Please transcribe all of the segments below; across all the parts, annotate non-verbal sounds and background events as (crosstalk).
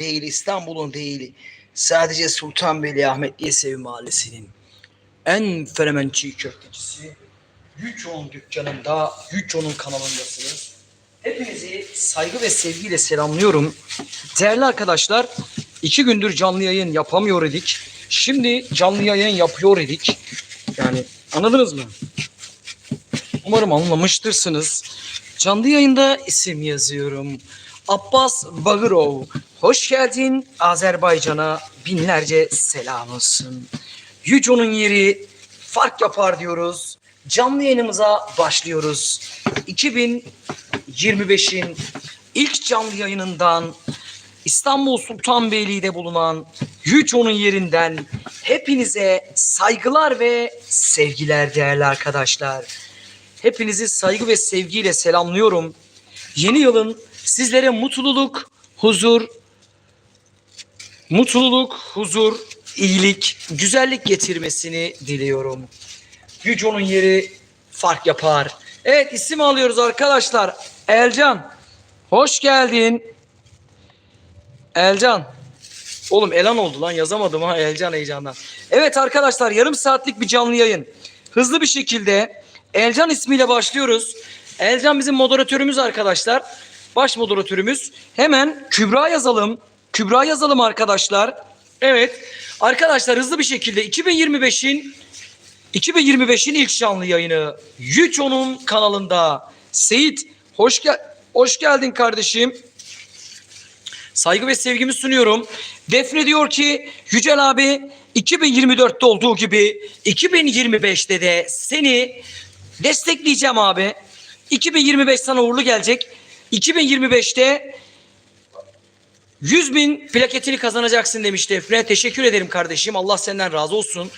değil, İstanbul'un değil. Sadece Sultanbeyli Ahmet Yesevi Mahallesi'nin en fenomen çiğ köftecisi Yüço'nun dükkanında, Yüço'nun kanalındasınız. Hepinizi saygı ve sevgiyle selamlıyorum. Değerli arkadaşlar, iki gündür canlı yayın yapamıyor idik. Şimdi canlı yayın yapıyor idik. Yani anladınız mı? Umarım anlamıştırsınız. Canlı yayında isim yazıyorum. Abbas Bagırov. Hoş geldin Azerbaycan'a binlerce selam olsun. Yüco'nun yeri fark yapar diyoruz. Canlı yayınımıza başlıyoruz. 2025'in ilk canlı yayınından İstanbul Sultanbeyli'de bulunan Yüco'nun yerinden hepinize saygılar ve sevgiler değerli arkadaşlar. Hepinizi saygı ve sevgiyle selamlıyorum. Yeni yılın sizlere mutluluk, huzur, mutluluk, huzur, iyilik, güzellik getirmesini diliyorum. Yüco'nun yeri fark yapar. Evet isim alıyoruz arkadaşlar. Elcan. Hoş geldin. Elcan. Oğlum Elan oldu lan yazamadım ha Elcan heyecandan. Evet arkadaşlar yarım saatlik bir canlı yayın. Hızlı bir şekilde Elcan ismiyle başlıyoruz. Elcan bizim moderatörümüz arkadaşlar. Baş moderatörümüz. Hemen Kübra yazalım. Kübra yazalım arkadaşlar. Evet. Arkadaşlar hızlı bir şekilde 2025'in 2025'in ilk canlı yayını Yüço'nun kanalında. Seyit hoş gel hoş geldin kardeşim. Saygı ve sevgimi sunuyorum. Defne diyor ki Yücel abi 2024'te olduğu gibi 2025'te de seni destekleyeceğim abi. 2025 sana uğurlu gelecek. 2025'te 100 bin plaketini kazanacaksın demiş Defne. Teşekkür ederim kardeşim. Allah senden razı olsun.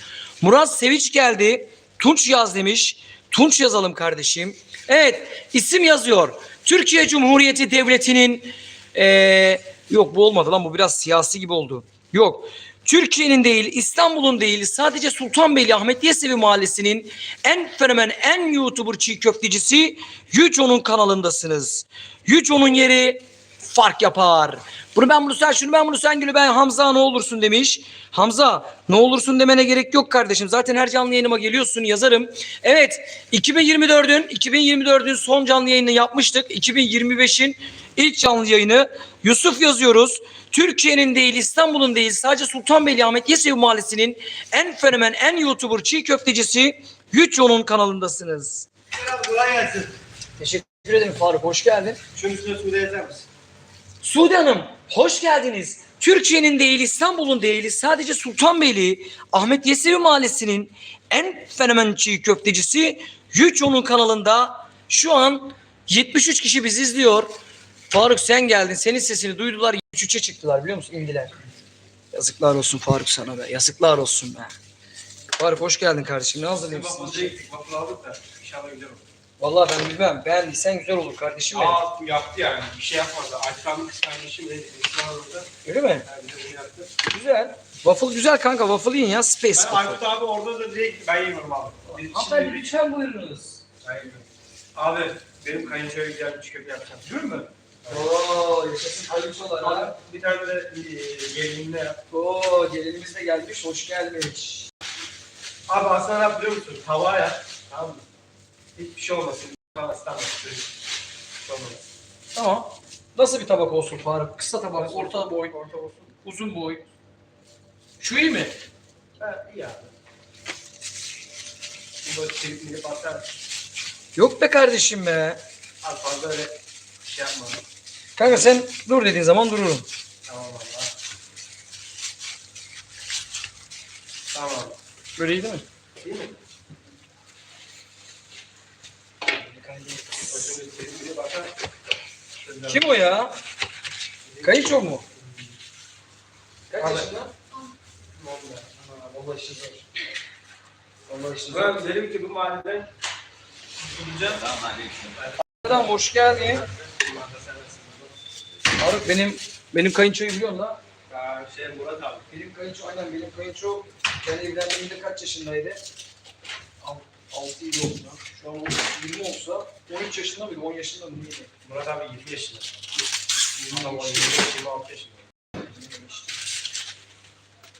Murat Sevinç geldi. Tunç yaz demiş. Tunç yazalım kardeşim. Evet isim yazıyor. Türkiye Cumhuriyeti Devleti'nin eee, yok bu olmadı lan bu biraz siyasi gibi oldu. Yok. Türkiye'nin değil, İstanbul'un değil, sadece Sultanbeyli Ahmet Yesevi Mahallesi'nin en fenomen, en YouTuber çiğ köftecisi Yüco'nun kanalındasınız. Yüco'nun yeri fark yapar. Bunu ben bunu sen şunu ben bunu sen gülü ben Hamza ne olursun demiş. Hamza ne olursun demene gerek yok kardeşim. Zaten her canlı yayınıma geliyorsun yazarım. Evet 2024'ün 2024'ün son canlı yayını yapmıştık. 2025'in ilk canlı yayını Yusuf yazıyoruz. Türkiye'nin değil İstanbul'un değil sadece Sultanbeyli Ahmet Yesevi Mahallesi'nin en fenomen en YouTuber çiğ köftecisi Yüco'nun kanalındasınız. Kolay gelsin. Teşekkür ederim Faruk hoş geldin. Şunun üstüne suda yazar mısın? Sude Hanım hoş geldiniz. Türkiye'nin değil İstanbul'un değil sadece Sultanbeyli Ahmet Yesevi Mahallesi'nin en fenomen çiğ köftecisi Yüco'nun kanalında şu an 73 kişi bizi izliyor. Faruk sen geldin. Senin sesini duydular. 73'e çıktılar biliyor musun? İndiler. Yazıklar olsun Faruk sana be. Yazıklar olsun be. Faruk hoş geldin kardeşim. Ne hazırlayayım. Waffle aldık da inşallah güzel olur. Vallahi ben bilmem. Beğendiysen güzel olur kardeşim benim. Aa yaptı yani. Bir şey yapmadı. Açlandı kız kardeşim Müslüman orada. Öyle mi? Yani bunu yaptı. Güzel. Waffle güzel kanka. Waffle yiyin ya. Space Ben waffle. Aykut abi orada da direkt ben yemiyorum abi. Biz Hanımefendi şimdi lütfen buyurunuz. ben yemiyorum. Abi benim kayınçoya güzel bir köfte yapacağım. Değil mi? Oo yaşasın kayınçolar Abi ha. bir tane de e, gelinimle yap. Oo gelinimiz de gelmiş. Hoş gelmiş. Abi ne yap biliyor musun? Tavağa yap. Tamam mı? Hiçbir şey olmasın. Hiçbir şey. Tamam. Nasıl bir tabak olsun Faruk? Kısa tabak, orta boy, Orta olsun. uzun boy. Şu iyi mi? Ha iyi abi. Bu da çelikleri basar. Yok be kardeşim be. Abi fazla öyle şey yapma. Kanka sen dur dediğin zaman dururum. Tamam valla. Tamam. Böyle iyi değil mi? Değil mi? Başımız çelikleri basar. Şöyle Kim o ya? Kayınço mu? Kaç yaşında? Vallahi. Vallahi işi zor. Vallahi işi Ben dedim ki bu mahalleden kurtulacağım. Adam hoş geldin. Faruk benim benim kayınçoyu biliyorsun la. Ya şey Murat abi. Benim kayınço aynen benim kayınço ben evlendiğimde kaç yaşındaydı? 6 yıl oldu lan. Şu an 20 olsa 13 yaşında mıydı? 10 yaşında mı neydi? Murat abi 20 yaşında. 20 ama 25 26 yaşında.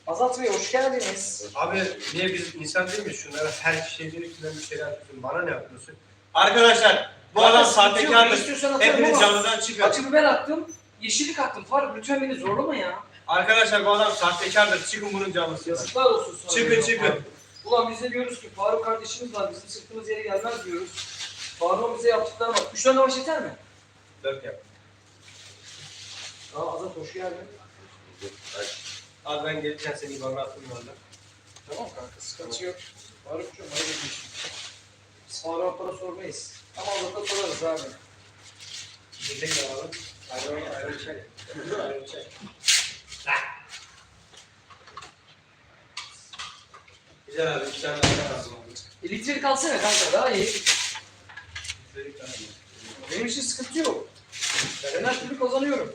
Azat Bey hoş geldiniz. Abi niye biz insan değil miyiz? Şunlara her şeyin üstünden bir şeyler yapıyorsun. Bana ne yapıyorsun? Arkadaşlar bu adam sahtekardır. Hepiniz canlıdan çıkın. Acı biber attım. Yeşillik attım. Faruk lütfen beni zorlama ya. Arkadaşlar bu adam sahtekardır. Çıkın bunun canlısı. Yazıklar olsun sana. Çıkın, çıkın. Ulan biz de diyoruz ki Faruk kardeşimiz var. Bizim sırtımız yere gelmez diyoruz. Faruk'un bize yaptıklarına bak. Üç tane baş yeter mi? Dört yap. Aa Azat hoş geldin. Abi ben gelirken seni bana attım valla. Tamam kanka sıkıntı yok. Faruk'cum hadi geçin. Biz Faruk'a para sormayız. Ama Azat'a sorarız abi. Gidelim abi. Ayrı ayrı çay. Ayrı çay. Güzel abi. iki tane daha lazım. Elektrik alsana kanka daha iyi. Benim için sıkıntı yok. Ben her türlü kazanıyorum.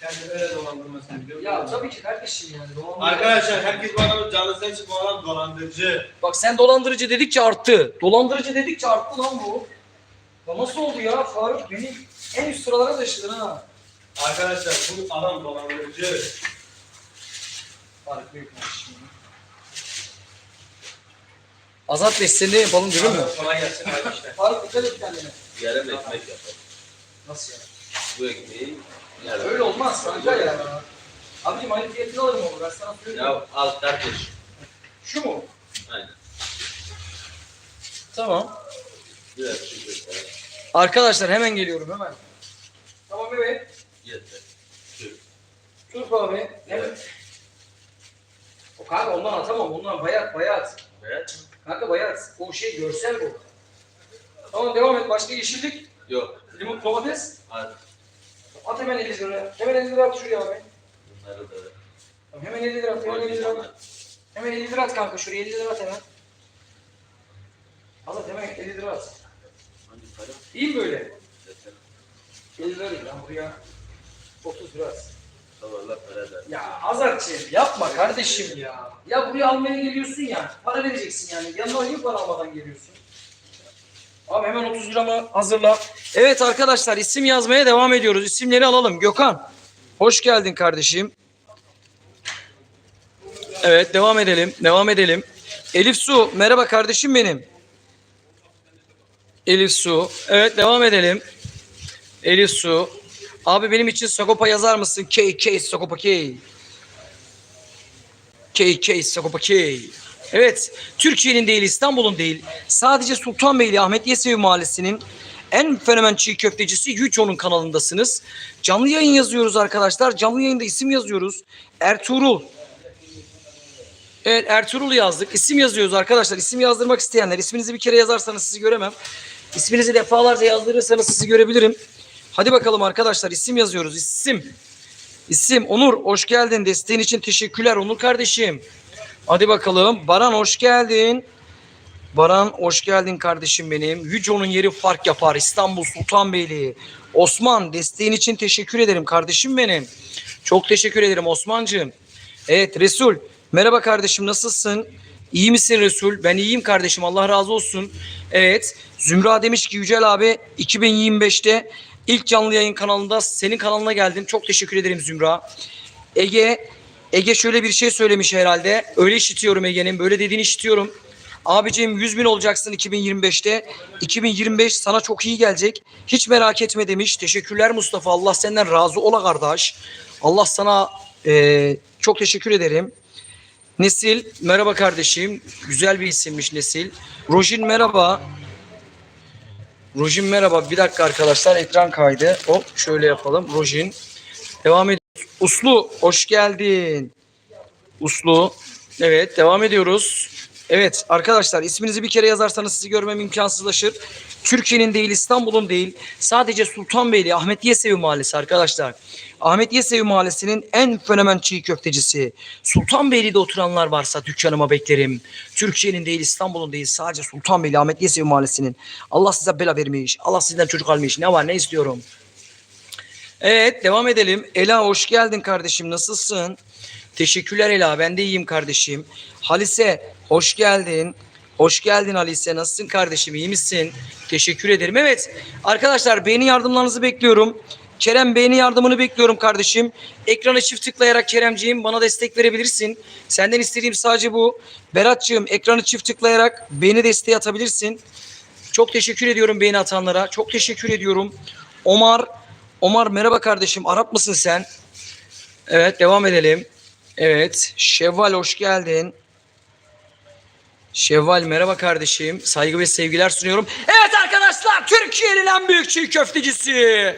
Kendini öyle dolandırmasını biliyor Ya musun? tabii ki kardeşim yani. dolandırıcı- Arkadaşlar herkes adamın canlısına için bu adam dolandırıcı. Bak sen dolandırıcı dedikçe arttı. Dolandırıcı dedikçe arttı lan bu. Ya nasıl oldu ya Faruk beni en üst sıralara taşıdın ha. Arkadaşlar bu adam dolandırıcı. Faruk büyük ya. Azat Bey sen de yapalım görür mü? Kolay gelsin işte. Faruk dikkat et kendine. Yarım ekmek yapar. Nasıl ya? Bu ekmeği yarım. Öyle olmaz kanka ya. Abicim aynı fiyatını alırım onu ben sana söyleyeyim. Ya al kardeş. Şu mu? Aynen. Tamam. Biraz göster. Arkadaşlar hemen geliyorum hemen. Tamam evet. Yeter. Turp abi. Evet. O kanka ondan atamam. Ondan bayat bayat. Beyaz mı? Kanka bayat. O şey görsel bu. Tamam devam et. Başka yeşillik. Yok. Limon domates. Al. At hemen 50 lira. Hemen 50 lira at şuraya abi. Bunları da. Tamam, hemen 50 lira at. Hemen 50 lira at. Hemen 50 lira at kanka. Şuraya 50 lira at hemen. Azat hemen 50 lira at. İyi mi böyle? Yeter. 50 lira değil lan buraya. 30 lira at. Ya Azatçığım yapma kardeşim ya. Ya buraya almaya geliyorsun ya. Para vereceksin yani. Yanına niye para almadan geliyorsun? Abi hemen 30 liramı hazırla. Evet arkadaşlar isim yazmaya devam ediyoruz. İsimleri alalım. Gökhan. Hoş geldin kardeşim. Evet devam edelim. Devam edelim. Elif Su. Merhaba kardeşim benim. Elif Su. Evet devam edelim. Elif Su. Abi benim için Sagopa yazar mısın? K K Sagopa K. K K Sagopa K. Evet, Türkiye'nin değil, İstanbul'un değil, sadece Sultanbeyli Ahmet Yesevi Mahallesi'nin en fenomen çiğ köftecisi Yüco'nun kanalındasınız. Canlı yayın yazıyoruz arkadaşlar. Canlı yayında isim yazıyoruz. Ertuğrul. Evet Ertuğrul yazdık. İsim yazıyoruz arkadaşlar. İsim yazdırmak isteyenler isminizi bir kere yazarsanız sizi göremem. İsminizi defalarca yazdırırsanız sizi görebilirim. Hadi bakalım arkadaşlar isim yazıyoruz. İsim. İsim Onur hoş geldin. Desteğin için teşekkürler Onur kardeşim. Hadi bakalım. Baran hoş geldin. Baran hoş geldin kardeşim benim. Yüco'nun yeri fark yapar. İstanbul Sultanbeyli. Osman desteğin için teşekkür ederim kardeşim benim. Çok teşekkür ederim Osman'cığım. Evet Resul. Merhaba kardeşim nasılsın? İyi misin Resul? Ben iyiyim kardeşim Allah razı olsun. Evet Zümra demiş ki Yücel abi 2025'te ilk canlı yayın kanalında senin kanalına geldim. Çok teşekkür ederim Zümra. Ege Ege şöyle bir şey söylemiş herhalde. Öyle işitiyorum Ege'nin. Böyle dediğini işitiyorum. Abicim 100 bin olacaksın 2025'te. 2025 sana çok iyi gelecek. Hiç merak etme demiş. Teşekkürler Mustafa. Allah senden razı ola kardeş. Allah sana eee, çok teşekkür ederim. Nesil merhaba kardeşim. Güzel bir isimmiş Nesil. Rojin merhaba. Rojin merhaba. Bir dakika arkadaşlar ekran kaydı. Hop şöyle yapalım. Rojin. Devam ediyoruz. Uslu hoş geldin. Uslu. Evet devam ediyoruz. Evet arkadaşlar isminizi bir kere yazarsanız sizi görmem imkansızlaşır. Türkiye'nin değil İstanbul'un değil sadece Sultanbeyli Ahmet Yesevi Mahallesi arkadaşlar. Ahmet Yesevi Mahallesi'nin en fenomen çiğ köftecisi. Sultanbeyli'de oturanlar varsa dükkanıma beklerim. Türkiye'nin değil İstanbul'un değil sadece Sultanbeyli Ahmet Yesevi Mahallesi'nin. Allah size bela vermiş. Allah sizden çocuk almış. Ne var ne istiyorum. Evet devam edelim. Ela hoş geldin kardeşim nasılsın? Teşekkürler Ela ben de iyiyim kardeşim. Halise hoş geldin. Hoş geldin Halise nasılsın kardeşim iyi misin? Teşekkür ederim. Evet arkadaşlar beğeni yardımlarınızı bekliyorum. Kerem beğeni yardımını bekliyorum kardeşim. Ekrana çift tıklayarak Keremciğim bana destek verebilirsin. Senden istediğim sadece bu. Berat'cığım ekranı çift tıklayarak beğeni desteği atabilirsin. Çok teşekkür ediyorum beğeni atanlara. Çok teşekkür ediyorum. Omar, Omar merhaba kardeşim. Arap mısın sen? Evet devam edelim. Evet. Şevval hoş geldin. Şevval merhaba kardeşim. Saygı ve sevgiler sunuyorum. Evet arkadaşlar Türkiye'nin en büyük çiğ köftecisi.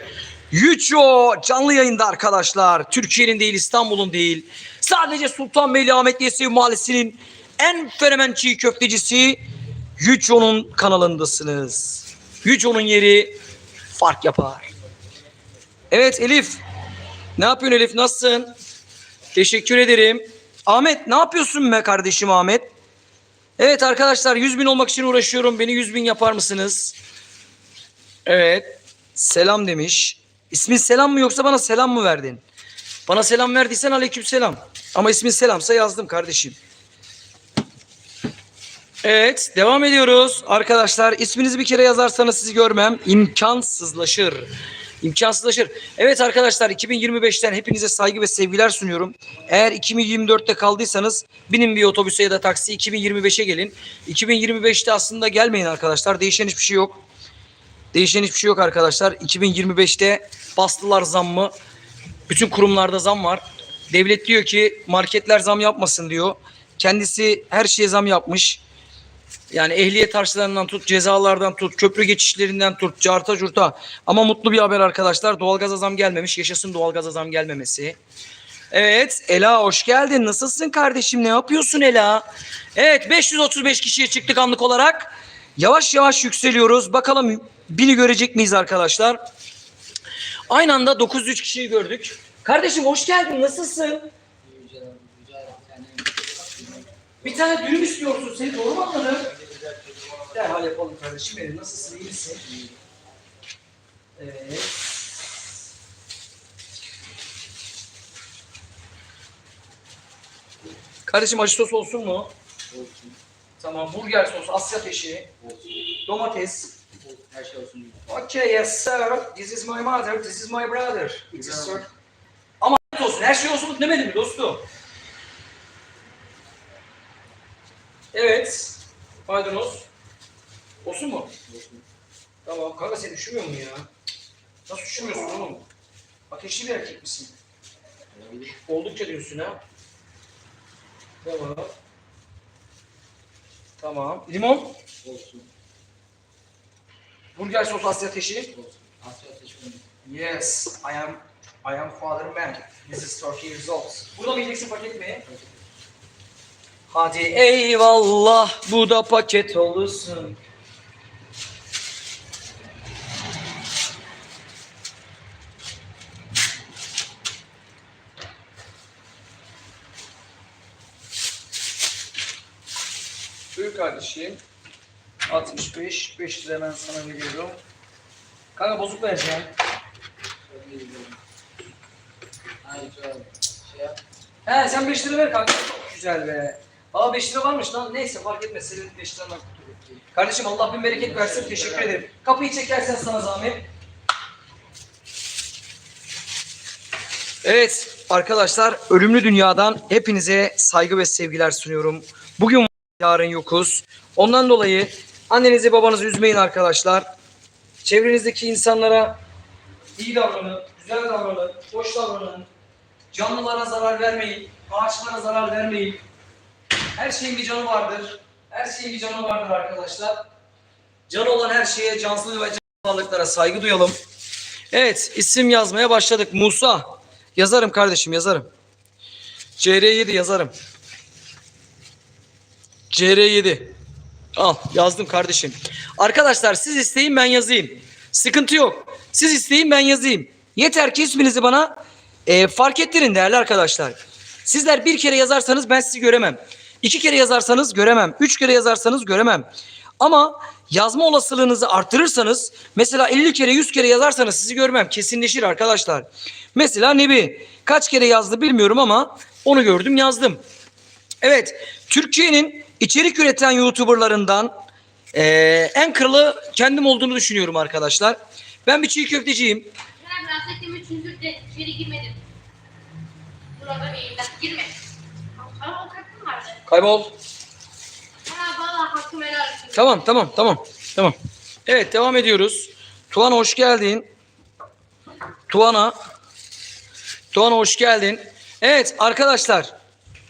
Yüco canlı yayında arkadaşlar. Türkiye'nin değil İstanbul'un değil. Sadece Sultanbeyli Ahmet Yesevi Mahallesi'nin en fenomen çiğ köftecisi Yüco'nun kanalındasınız. Yüco'nun yeri fark yapar. Evet Elif. Ne yapıyorsun Elif? Nasılsın? Teşekkür ederim. Ahmet ne yapıyorsun be kardeşim Ahmet? Evet arkadaşlar 100 bin olmak için uğraşıyorum. Beni 100 bin yapar mısınız? Evet. Selam demiş. İsmin selam mı yoksa bana selam mı verdin? Bana selam verdiysen aleyküm selam. Ama ismin selamsa yazdım kardeşim. Evet devam ediyoruz. Arkadaşlar isminizi bir kere yazarsanız sizi görmem imkansızlaşır. İmkansızlaşır. Evet arkadaşlar 2025'ten hepinize saygı ve sevgiler sunuyorum. Eğer 2024'te kaldıysanız binin bir otobüse ya da taksi 2025'e gelin. 2025'te aslında gelmeyin arkadaşlar. Değişen hiçbir şey yok. Değişen hiçbir şey yok arkadaşlar. 2025'te bastılar zammı. Bütün kurumlarda zam var. Devlet diyor ki marketler zam yapmasın diyor. Kendisi her şeye zam yapmış. Yani ehliyet harçlarından tut, cezalardan tut, köprü geçişlerinden tut, carta curta. Ama mutlu bir haber arkadaşlar. Doğalgaza zam gelmemiş. Yaşasın doğalgaza zam gelmemesi. Evet Ela hoş geldin. Nasılsın kardeşim? Ne yapıyorsun Ela? Evet 535 kişiye çıktık anlık olarak. Yavaş yavaş yükseliyoruz. Bakalım bini görecek miyiz arkadaşlar? Aynı anda 903 kişiyi gördük. Kardeşim hoş geldin. Nasılsın? Bir tane dürüm istiyorsun. Seni doğru mu anladım? Derhal yapalım kardeşim benim. Nasılsın? iyi misin? Evet. Kardeşim acı sos olsun mu? Tamam. Burger sos, Asya ateşi, domates. Her şey olsun. Okay, yes sir. This is my mother, this is my brother. It is sir. Ama olsun, her şey olsun demedim mi dostum? Evet. Maydanoz. Olsun mu? Tamam. Kanka sen üşümüyor musun ya? Nasıl üşümüyorsun oğlum? Ateşli bir erkek misin? Oldukça diyorsun ha. Tamam. Tamam. Limon. Olsun. Burger sos Asya ateşi. Olsun. Asya ateşi. Yes, I am I am father man. This is Turkey results. Burada mı yiyeceksin paket mi? Hadi eyvallah bu da paket olsun. Buyur kardeşim. 65, 5 lira hemen sana veriyorum. Kanka bozuk vereceğim. Şey. He sen 5 lira ver kanka. Çok güzel be. Aa 5 lira varmış lan. Neyse fark etmez. Senin 5 lirandan kurtulduk. Kardeşim Allah bin bereket versin. Teşekkür ederim. Kapıyı çekersen sana zahmet. Evet arkadaşlar ölümlü dünyadan hepinize saygı ve sevgiler sunuyorum. Bugün yarın yokuz. Ondan dolayı annenizi babanızı üzmeyin arkadaşlar. Çevrenizdeki insanlara iyi davranın, güzel davranın, hoş davranın. Canlılara zarar vermeyin, ağaçlara zarar vermeyin. Her şeyin bir canı vardır. Her şeyin bir canı vardır arkadaşlar. Canı olan her şeye, cansız ve canlı saygı duyalım. Evet, isim yazmaya başladık. Musa. Yazarım kardeşim, yazarım. CR7 yazarım. CR7. Al, yazdım kardeşim. Arkadaşlar siz isteyin ben yazayım. Sıkıntı yok. Siz isteyin ben yazayım. Yeter ki isminizi bana e, fark ettirin değerli arkadaşlar. Sizler bir kere yazarsanız ben sizi göremem. İki kere yazarsanız göremem. Üç kere yazarsanız göremem. Ama yazma olasılığınızı artırırsanız mesela 50 kere 100 kere yazarsanız sizi görmem. Kesinleşir arkadaşlar. Mesela Nebi kaç kere yazdı bilmiyorum ama onu gördüm yazdım. Evet Türkiye'nin içerik üreten YouTuber'larından eee, en kralı kendim olduğunu düşünüyorum arkadaşlar. Ben bir çiğ köfteciyim. biraz bekleme çünkü de içeri girmedim. Burada eğimden girme. Ama o hakkım vardı. Kaybol. Ha valla hakkım helal olsun. Tamam tamam tamam. Tamam. Evet devam ediyoruz. Tuana hoş geldin. Tuana. Tuana hoş geldin. Evet arkadaşlar.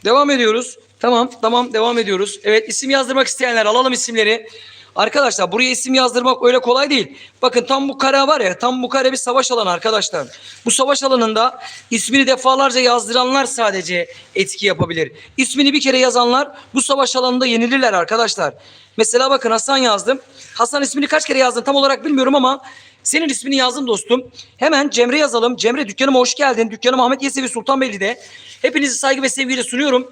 Devam ediyoruz. Tamam tamam devam ediyoruz. Evet isim yazdırmak isteyenler alalım isimleri. Arkadaşlar buraya isim yazdırmak öyle kolay değil. Bakın tam bu kare var ya tam bu kare bir savaş alanı arkadaşlar. Bu savaş alanında ismini defalarca yazdıranlar sadece etki yapabilir. İsmini bir kere yazanlar bu savaş alanında yenilirler arkadaşlar. Mesela bakın Hasan yazdım. Hasan ismini kaç kere yazdın tam olarak bilmiyorum ama senin ismini yazdım dostum. Hemen Cemre yazalım. Cemre dükkanıma hoş geldin. Dükkanım Ahmet Yesevi Sultanbeyli'de. Hepinizi saygı ve sevgiyle sunuyorum.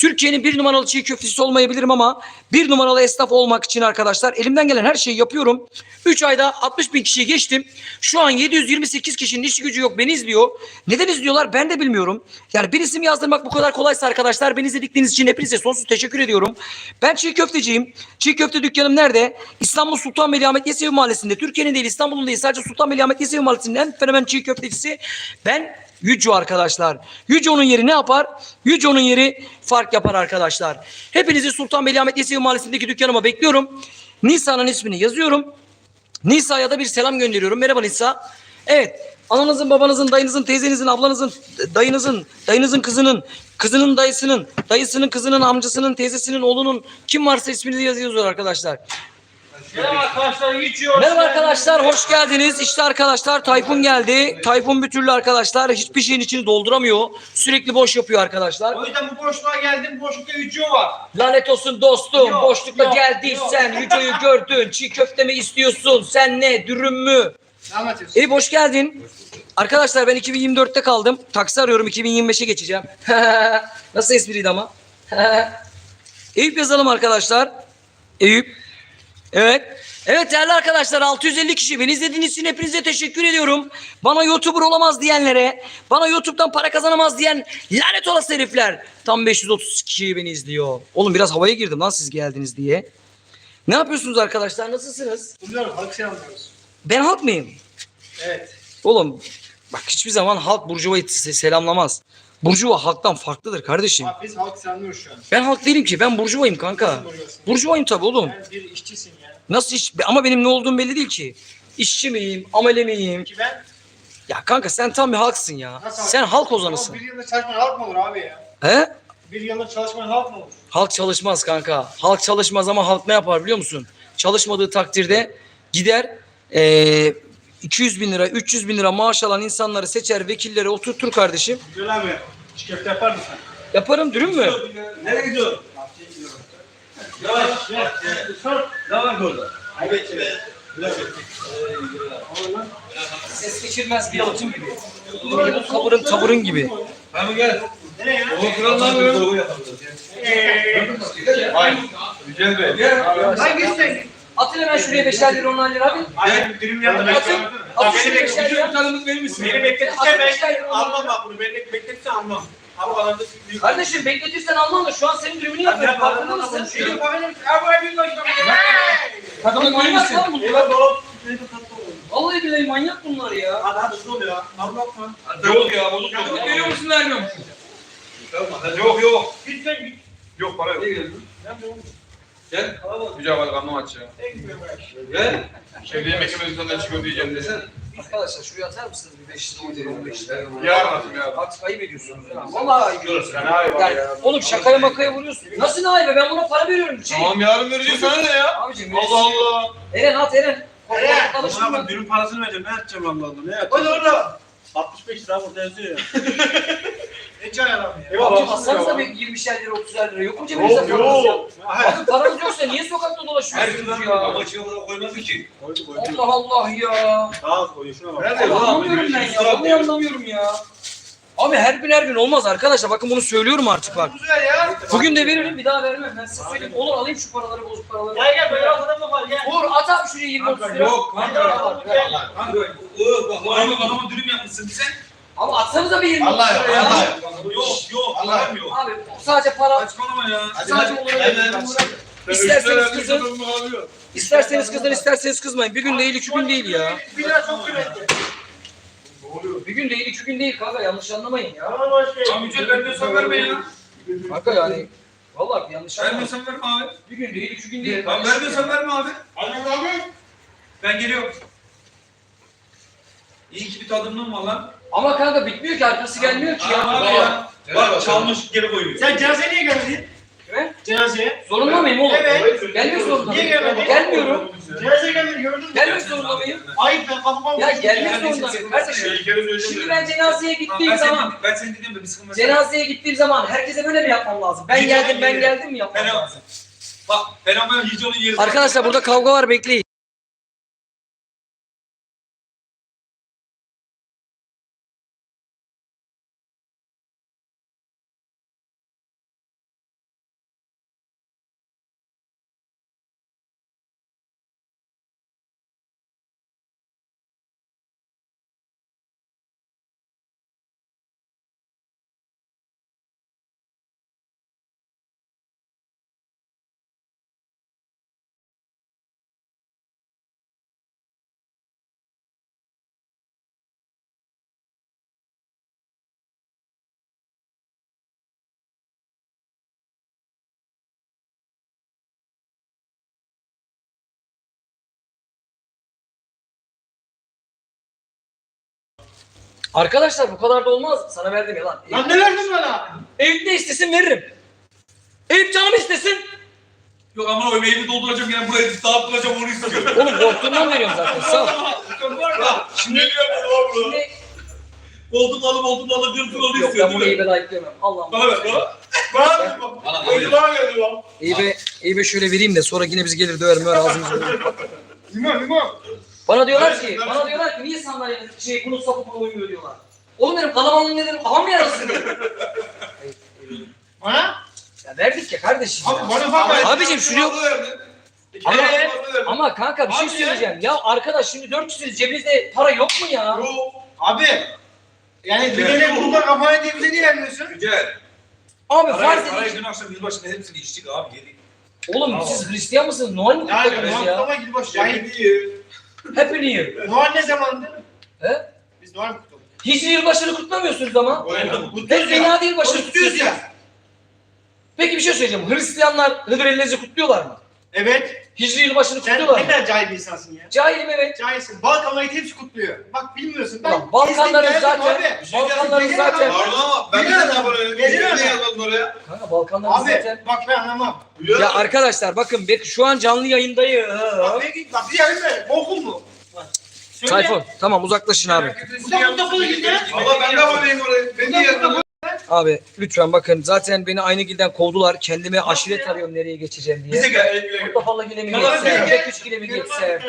Türkiye'nin bir numaralı çiğ köftesi olmayabilirim ama bir numaralı esnaf olmak için arkadaşlar elimden gelen her şeyi yapıyorum. 3 ayda 60 bin kişiyi geçtim. Şu an 728 kişinin işi gücü yok beni izliyor. Neden izliyorlar ben de bilmiyorum. Yani bir isim yazdırmak bu kadar kolaysa arkadaşlar beni izledikleriniz için hepinize sonsuz teşekkür ediyorum. Ben çiğ köfteciyim. Çiğ köfte dükkanım nerede? İstanbul Sultanbeyli Ahmet Yesevi Mahallesi'nde. Türkiye'nin değil İstanbul'un değil sadece Sultanbeyli Ahmet Yesevi Mahallesi'nin en fenomen çiğ köftecisi. Ben Yüco arkadaşlar. Yüco'nun yeri ne yapar? Yüco'nun yeri fark yapar arkadaşlar. Hepinizi Sultanbeyli Ahmet Yesevi Mahallesi'ndeki dükkanıma bekliyorum. Nisa'nın ismini yazıyorum. Nisa'ya da bir selam gönderiyorum. Merhaba Nisa. Evet. Ananızın, babanızın, dayınızın, teyzenizin, ablanızın, dayınızın, dayınızın kızının, kızının dayısının, dayısının kızının, amcasının, teyzesinin, oğlunun kim varsa ismini yazıyoruz arkadaşlar. Merhaba arkadaşlar geçiyor. Merhaba arkadaşlar hoş geldiniz. İşte arkadaşlar Tayfun geldi. Tayfun bir türlü arkadaşlar hiçbir şeyin içini dolduramıyor. Sürekli boş yapıyor arkadaşlar. O yüzden bu boşluğa geldim. Boşlukta üçü var. Lanet olsun dostum. Yok, Boşlukta yok, geldiysen. Yüco'yu gördün. Çiğ köfte mi istiyorsun? Sen ne? Dürüm mü? Ne anlatıyorsun? Eyüp hoş geldin. Arkadaşlar ben 2024'te kaldım. Taksi arıyorum 2025'e geçeceğim. (laughs) Nasıl espriydi ama? (laughs) Eyüp yazalım arkadaşlar. Eyüp. Evet. Evet değerli arkadaşlar 650 kişi beni izlediğiniz için hepinize teşekkür ediyorum. Bana YouTuber olamaz diyenlere, bana YouTube'dan para kazanamaz diyen lanet olası herifler. Tam 530 kişi beni izliyor. Oğlum biraz havaya girdim lan siz geldiniz diye. Ne yapıyorsunuz arkadaşlar? Nasılsınız? Bunlar halk selamlıyoruz. Ben halk mıyım? Evet. Oğlum bak hiçbir zaman halk Burjuva'yı se- selamlamaz. Burjuva halktan farklıdır kardeşim. Abi biz halk selamlıyoruz şu an. Ben halk değilim ki ben Burjuva'yım kanka. Burjuva'yım tabii oğlum. Sen bir işçisin ya. Nasıl iş ama benim ne olduğum belli değil ki. İşçi miyim, amele miyim? Ki ben Ya kanka sen tam bir halksın ya. Nasıl Sen halk Ama ozanısın. bir yılda çalışman halk mı olur abi ya? He? Bir yılda çalışman halk mı olur? Halk çalışmaz kanka. Halk çalışmaz ama halk ne yapar biliyor musun? Çalışmadığı takdirde gider eee 200 bin lira, 300 bin lira maaş alan insanları seçer, vekilleri oturtur kardeşim. Güzel abi. Köfte yapar mısın? Yaparım dürüm mü? Nereye gidiyorsun? Yavaş. Yavaş. Ne var orada? Evet. Ses geçirmez bir yalıtım gibi. Bu tavırın tavırın gibi. Hadi gel. Nereye ya? O krallar mı? Hayır. Güzel be. Gel. Atın hemen şuraya beşer lira onlar lira abi. Hayır. Dürüm yaptım. Atın. Atın şuraya beşer lira. tanıdık verir misin? Beni bekletirsen ben almam bak bunu. Beni bekletirsen almam. Ama alanda büyük. Kardeşim bekletirsen almam da şu an senin dürümünü yapıyorum. Farkında mısın? Kadının manyak lan bunlar. Vallahi billahi manyak bunlar ya. Hadi hadi hızlı ol ya. Allah Allah. Yok ya bozuk yok. Veriyor musun vermiyor musun? Yok yok. Git sen git. Yok para yok. Gel. Mücadele karnım aç ya. Gel. Şimdi yemek yemediğinden çıkıyor diyeceğim desen. Arkadaşlar şuraya atar mısınız bir 5 lira 10 lira 15 lira? Yarın atayım ya. Artık ayıp ediyorsunuz ya. Vallahi ayıp ediyorsunuz. Sen ayıp Yani, ya. oğlum şakaya makaya vuruyorsun. Nasıl ayıp be? Ben buna para veriyorum. Şey. Tamam yarın vereceğim sana ne ya? Abicim Allah Allah. Eren at Eren. Eren. Buna dürüm parasını vereceğim. Ne yapacağım Allah Allah. Ne yapacağım? Hadi orada. 65 lira burada yazıyor ya. (laughs) Ne çay adam ya? Abicim atsanıza bir 20'şer lira 30'er lira. Yok mu cebinizde Yok paranız ya? yok. Hayır. Abi paranız yoksa niye sokakta Her dolaşıyorsunuz gün ya? amaçını buna koymadı ki. Koydu koydu. Allah Allah ya. Daha az koyuyor şuna bak. Nerede? Anlamıyorum ben ya. Vallahi anlamıyorum ya. Abi her gün her gün olmaz arkadaşlar. Bakın bunu söylüyorum artık bak. Güzel ya. Bugün de veririm bir daha vermem. Ben size söyleyeyim. Olur alayım şu paraları bozuk paraları. Gel gel böyle adam da var gel. Olur at abi şuraya 20 30 lira. Yok Hadi kanka. at, ver. Kanka. Yok bak adamı adama dürüm sen. Abi atsanıza bir 20 30 Allah lira ya. Allah. Yok yok. Allah. Allah'ım yok. Abi sadece para. Saçmalama ya. Sadece olur. İsterseniz kızın, isterseniz kızın, isterseniz kızmayın. Bir gün değil, iki gün değil ya. Bir çok kıymetli. Bir gün değil, iki gün değil kanka yanlış anlamayın ya. Tamam başka. Tamam Yücel vermiyorsan verme ya. Kanka yani vallahi yanlış anlamayın. Vermiyorsan verme abi. Bir gün değil, iki gün değil. Tamam vermiyorsan verme abi. Hadi abi. Ben geliyorum. İyi ki bir tadımlığım var lan. Ama kanka bitmiyor ki arkası gelmiyor ki ya. Aa, ya. Bak çalmış geri koyuyor. Sen cenazeye niye gelmedin? Kime? Cenazeye. Zorunda mıyım oğlum? Evet. Gelmek zorunda Niye mıyım? gelmedin? Gelmiyorum. Cenazeye gelmedin gördün mü? Gelmek zorunda mıyım? Ayıp ben kapıma Ya vurdum. gelmek zorunda mıyım kardeşim? Şimdi ben cenazeye gittiğim zaman ben seni dinliyorum da bir sıkıntı. Cenazeye gittiğim zaman herkese böyle mi yapmam lazım? Ben Hiç geldim, ben geldim mi yapmam Fena- lazım? Bak fenomen yeri. Arkadaşlar burada kavga var bekleyin. Arkadaşlar bu kadar da olmaz. Sana verdim ya lan. Lan ne verdin bana? Eyüp ne istesin veririm. Eyüp canım istesin. Yok ama o evi dolduracağım yani buraya dağıtılacağım onu istiyorum. Oğlum korktuğumdan veriyorum zaten. Sağ ol. (laughs) Şimdi şimdi Şimdi Koltuğunu alıp koltuğunu alıp yırtın onu yok ben bunu değil mi? Eyüp'e layık diyemem. Allah'ım. Bana ver bana. Bana Bana Ödül bana geldi lan. Eyüp'e, Eyüp'e şöyle vereyim de sonra yine bizi gelir döver möver ağzımızı. Limon limon. Bana diyorlar ki, evet. bana diyorlar ki niye sandalye şey bunu sapı buna uymuyor diyorlar. Oğlum benim kalabalığın ne dedim kafam mı yarasın? Bana? (laughs) ya verdik ya kardeşim. ya. Abi bana bak. Abicim şuraya... Ama, ama kanka bir şey Abi ya. söyleyeceğim. Ya arkadaş şimdi 400 cebinizde para yok mu ya? Abi. Yani düğüne burada kafaya diye bize niye vermiyorsun? Güzel. Abi Parayı, farz parayı edin. dün akşam yılbaşında hepsini içtik abi yedik. Oğlum Tamam. siz Hristiyan mısınız? Noel mi Yani kutladınız Noel ya? kutlama gibi boş. Yani Happy New Year. Noel ne zamandı? He? Biz Noel kutladık. Hicri yılbaşını kutlamıyorsunuz ama. Hep fena değil başını Kutluyoruz kutluyorsunuz. ya. Peki bir şey söyleyeceğim. Hristiyanlar Hıdır Ellez'i kutluyorlar mı? Evet. Hicri yılbaşını Sen kutluyorlar ne mı? kadar cahil bir insansın ya. Cahilim evet. Cahilsin. Balkanları hepsi kutluyor. Bak bilmiyorsun. Ben Ulan Balkanların gezdim, geldim zaten- abi. Balkanların Gezin zaten-. Pardon ama ben de sana buraya Gezer ne yazmadın oraya? Kanka Balkanların Abi zaten. bak ben anlamam. Ya arkadaşlar bakın bek- şu an canlı yayındayız. Bak ne git bak bir yarın ver. Bokul mu? Bak. Söyle. Tayfun tamam uzaklaşın abi. Bu da kutladığı gibi. Baba ben de varayım oraya. Ben niye yazmadın? Abi lütfen bakın zaten beni aynı gilden kovdular. Kendime aşiret arıyorum nereye geçeceğim diye. Bize gel. Eylül'e gel. Mustafa Gile mi geçsem. Jack Üç Gile mi geçsem,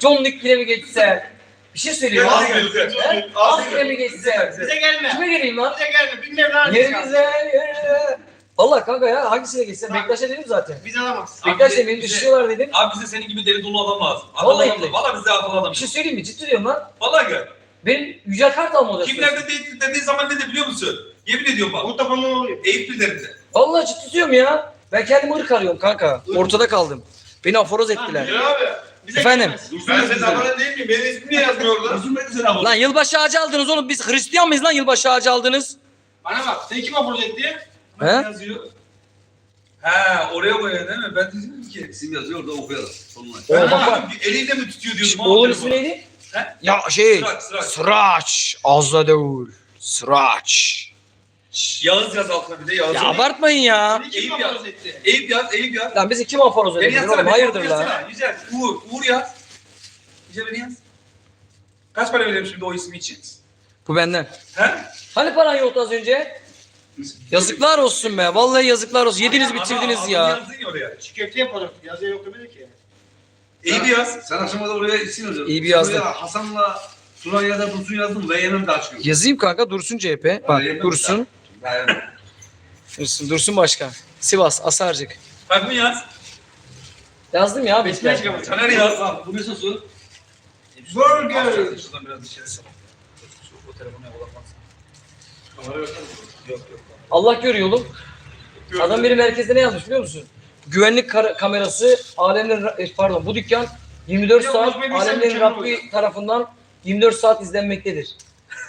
John Wick Gile mi geçsem. Bir şey. Gel, Az gel, gel. He? Az Gile mi geçsem. Bize gelme. Kime geleyim lan? Bize gelme. Bilmem lan. Yerimize yere. Valla kanka ya hangisine geçsem? Bektaş'a dedim zaten. Biz alamazsın. Abi bize- beni bize- düşürüyorlar dedim. Abi bize senin gibi deli dolu adam lazım. Vallahi Vallahi billahi. Valla bize akıl adam. Bir şey söyleyeyim mi? Ciddi diyorum lan. Vallahi gel. Benim Yücel Kartal mı olacaksın? Kimlerde dedi, dediği zaman ne de biliyor musun? Yemin ediyorum bak. Mustafa ne oluyor? Eğitimlerinde. Vallahi ciddi diyorum ya. Ben kendimi ırk arıyorum kanka. Ortada kaldım. Beni aforoz ettiler. abi. Bize Efendim? Ben senin abone değil miyim? Benim ismim niye yazmıyor orada? Uzun beni sen abone. Lan yılbaşı ağacı aldınız oğlum. Biz Hristiyan mıyız lan yılbaşı ağacı aldınız? Bana bak. Seni kim aporoz etti? He? yazıyor? He oraya koyuyor değil mi? Ben de dedim ki. İsim yazıyor orada okuyalım. Sonuna. Oğlum Ben bak bak. eliyle mi tutuyor diyordum. Oğlun abi, ismi neydi? He? Ya şey. Sıraç, Sıraç. Sıraç. Sıraç. Yağız yaz altına bir de Yağız. Ya abartmayın ya. Eyüp ya. etti? Eyüp yaz, Eyüp yaz. Lan bizi kim aforoz Beni ediyor yazsana. oğlum? beni Hayırdır yazsana. lan? Güzel. Uğur, Uğur yaz. Güzel beni yaz. Kaç para veriyorum şimdi o ismi için? Bu benden. He? Hani paran yoktu az önce? Yazıklar olsun be. Vallahi yazıklar olsun. Yediniz bitirdiniz ana- ya. Yazdın ya oraya. Çiğ köfte yapalım. Yazıya yok demedi ki. Eyüp yaz. Sen akşama da oraya isim yazıyorsun. İyi bir yazdın. Buraya Hasan'la Surayya'da Dursun yazdım ve yanımda açmıyor. Yazayım kanka Dursun CHP. Bak Hayır, Dursun. Dursun, Dursun Başkan. Sivas, Asarcık. Takvim yaz. Yazdım ya abi. Besmele çıkamaz. Caner yaz. bu ne sosu? Burger. Şuradan biraz dışarı sal. Bu telefona odaklan. Yok yok. Allah görüyor oğlum. Adam benim merkezde ne yazmış biliyor musun? Güvenlik kar- kamerası alemlerin e, pardon bu dükkan 24 Ya saat bilsem alemlerin mükemmel Rabbi tarafından 24 saat izlenmektedir.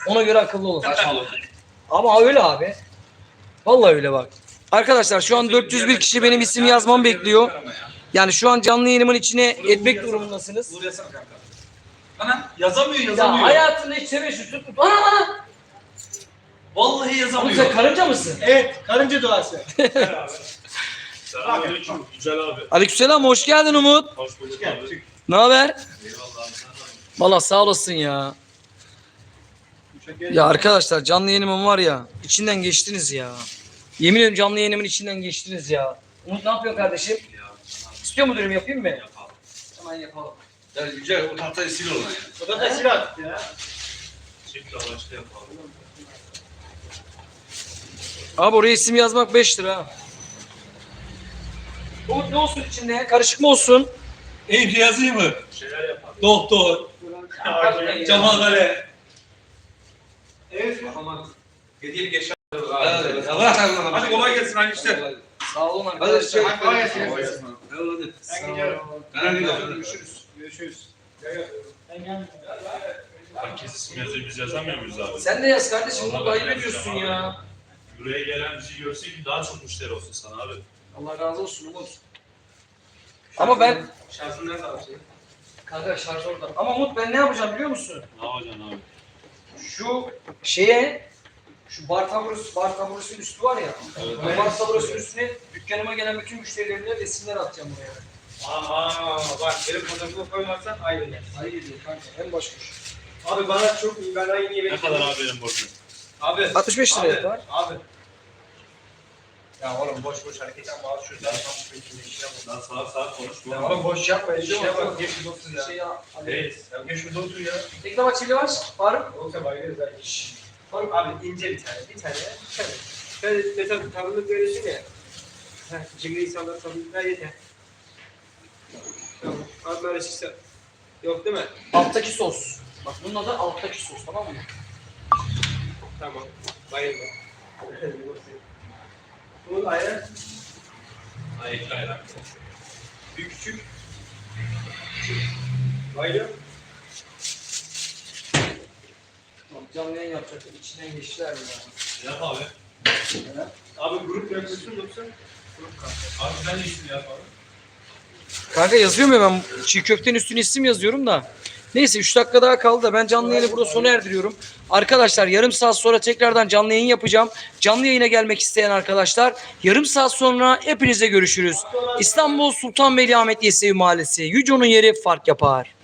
Ona göre akıllı olun. Saçmalık. Ama öyle abi. Vallahi öyle bak. Arkadaşlar şu an 401 kişi benim isim yazmamı bekliyor. Yani şu an canlı yayınımın içine etmek durumundasınız. Dur yasana kanka. Ana yazamıyor Ya yazamıyor. hayatında hiç tebeşir tut. Bana bana. Vallahi Oğlum yazamıyor. sen karınca mısın? Evet, karınca duası. (laughs) Selamünaleyküm. Güzel abi. Aleykümselam hoş geldin Umut. Hoş bulduk abi. Ne haber? Eyvallah Valla sağ olasın ya. Ya arkadaşlar canlı yayınımın var ya içinden geçtiniz ya. Yemin ediyorum canlı yayınımın içinden geçtiniz ya. Umut ne yapıyorsun kardeşim? İstiyor mu dürüm yapayım mı? Hemen yapalım. Ya Yücel o tahtayı sil oradan ya. O da silah attı ya. Çift lavaşta yapalım. Abi oraya isim yazmak 5 lira. Umut ne olsun içinde? Karışık mı olsun? Eyüp yazayım mı? Şeyler yapalım. Doktor. Cemal Kale. Evet. Aman. Hediyelik eşya. Evet. Allah razı Hadi kolay gelsin hayırlı işler. Sağ olun Hadi arkadaşlar. Hadi kolay gelsin. Kolay gelsin. Hadi. Ben gidiyorum. Ben gidiyorum. Görüşürüz. Görüşürüz. Ben gelmiyorum. Herkes yazıyor biz yazamıyor muyuz abi? Sen de yaz kardeşim. Vallahi Umut ben ayıp yazacağım ediyorsun ya. Buraya gelen bizi görse ki daha çok müşteri olsun sana abi. Allah razı olsun Umut. Ama ben Şansın nerede abi? Kanka şarj orada. Ama Umut ben ne yapacağım biliyor musun? Ne yapacaksın abi? Şu şeye şu bar taburus, bar taburusun üstü var ya. Evet. O bar taburusun üstüne dükkanıma gelen bütün müşterilerimle resimler atacağım buraya. Aa bak benim fotoğrafımı koymazsan ayrı yer. Hayır değil kanka. En baş kuş. Abi bana çok iyi. Ben aynı yemek Ne kadar abi benim borcum? Abi. 65 lira yapar. Abi. Ya oğlum boş boş hareket yapma. Al şuradan tam şu içinde işine bak. Daha saat saat konuş. Ya oğlum boş yapma. Şey İşine bak. yok. Geç şurada otur ya. Şey ya. Hey. Ya geç şurada otur ya. Tekne maçıyla var. Faruk. Yoksa bayılırız ha. Şşş. Oğlum abi ince bir tane. Bir tane. Bir tane. Böyle mesela tadını görüyorsun ya. Cimri insanlar ver yeter. Tamam. Abi böyle şişse. Yok değil mi? Alttaki sos. Bak bunun adı alttaki sos tamam mı? Tamam. Bayılma. (laughs) Bunun ayran Ayıklı ayran. büyük küçük. Bak canlı yayın yapacaklar. İçinden geçtiler ya. Yap abi. Abi grup yapıyorsun yoksa? Abi sen de isim yap abi. Kanka yazıyorum ya ben çiğ köftenin üstüne isim yazıyorum da. Neyse 3 dakika daha kaldı da ben canlı yayını burada sona erdiriyorum. Arkadaşlar yarım saat sonra tekrardan canlı yayın yapacağım. Canlı yayına gelmek isteyen arkadaşlar yarım saat sonra hepinize görüşürüz. İstanbul Sultanbeyli Ahmet Yesevi Mahallesi. Yüco'nun yeri fark yapar.